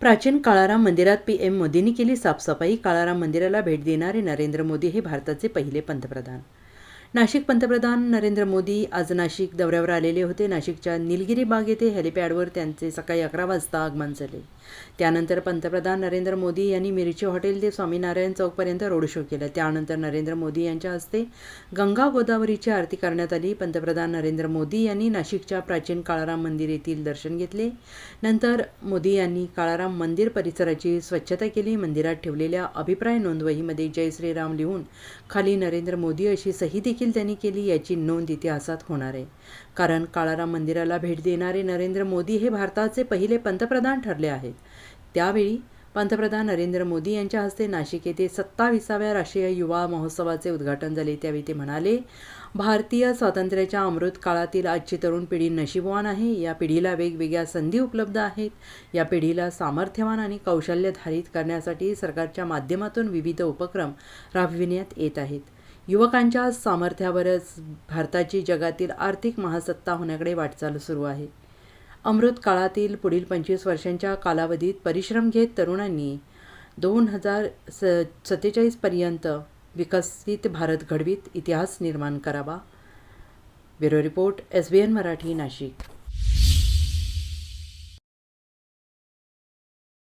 प्राचीन काळाराम मंदिरात P M मोदींनी केली साफसफाई. काळाराम मंदिराला भेट देणारे नरेंद्र मोदी हे भारताचे पहिले पंतप्रधान. नाशिक पंतप्रधान नरेंद्र मोदी आज नाशिक दौऱ्यावर आलेले होते. नाशिकच्या निलगिरी बाग येथे हेलिपॅडवर त्यांचे सकाळी अकरा वाजता आगमन झाले. त्यानंतर पंतप्रधान नरेंद्र मोदी यांनी मिरची हॉटेल ते स्वामीनारायण चौकपर्यंत रोड शो केला. त्यानंतर नरेंद्र मोदी यांच्या हस्ते गंगा गोदावरीची आरती करण्यात आली. पंतप्रधान नरेंद्र मोदी यांनी नाशिकच्या प्राचीन काळाराम मंदिर येथील दर्शन घेतले. नंतर मोदी यांनी काळाराम मंदिर परिसराची स्वच्छता केली. मंदिरात ठेवलेल्या अभिप्राय नोंदवहीमध्ये जय श्रीराम लिहून खाली नरेंद्र मोदी अशी सही देखील त्यांनी केली याची नोंद इतिहासात होणार आहे. कारण काळाराम मंदिराला भेट देणारे नरेंद्र मोदी हे भारताचे पहिले पंतप्रधान ठरले आहेत. त्यावेळी पंतप्रधान नरेंद्र मोदी यांच्या हस्ते नाशिक येथे सत्ताविसाव्या राष्ट्रीय युवा महोत्सवाचे उद्घाटन झाले. त्यावेळी ते म्हणाले भारतीय स्वातंत्र्याच्या अमृत काळातील आजची तरुण पिढी नशीबवान आहे. या पिढीला वेगवेगळ्या संधी उपलब्ध आहेत. या पिढीला सामर्थ्यवान आणि कौशल्यधारित करण्यासाठी सरकारच्या माध्यमातून विविध उपक्रम राबविण्यात येत आहेत. युवकांच्या सामर्थ्यावरच भारताची जगातील आर्थिक महासत्ता होण्याकडे वाटचाल सुरू आहे. अमृत काळातील पुढील पंचवीस वर्षांच्या कालावधीत परिश्रम घेत तरुणांनी दोन हजार स सत्तेचाळीसपर्यंत विकसित भारत घडवीत इतिहास निर्माण करावा. Bureau report S B N Marathi Nashik.